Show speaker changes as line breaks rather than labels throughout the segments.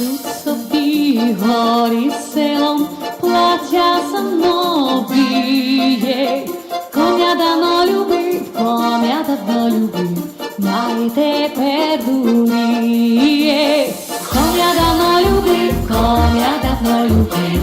Йдуть собі горі селом, платя новіє. Коня давно любив, коня давно любив, май тепер дуріє. Коня давно любив, коня давно любив,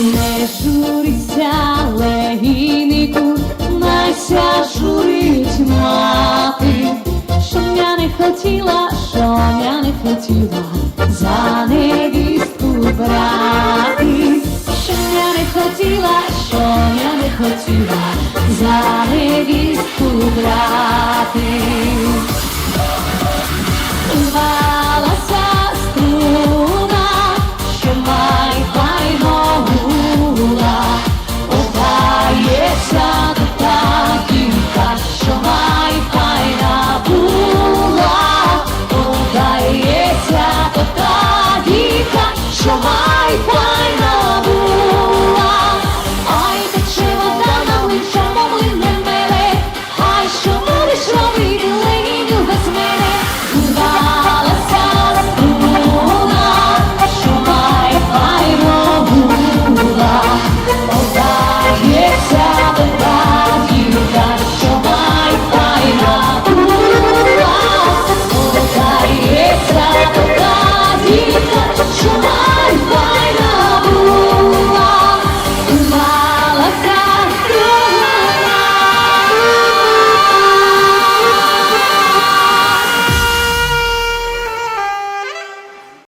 Не журися, легійнику, найся журить мати, що я не хотіла, що я не хотіла за невістку брати, що я не хотіла, що я не хотіла за невістку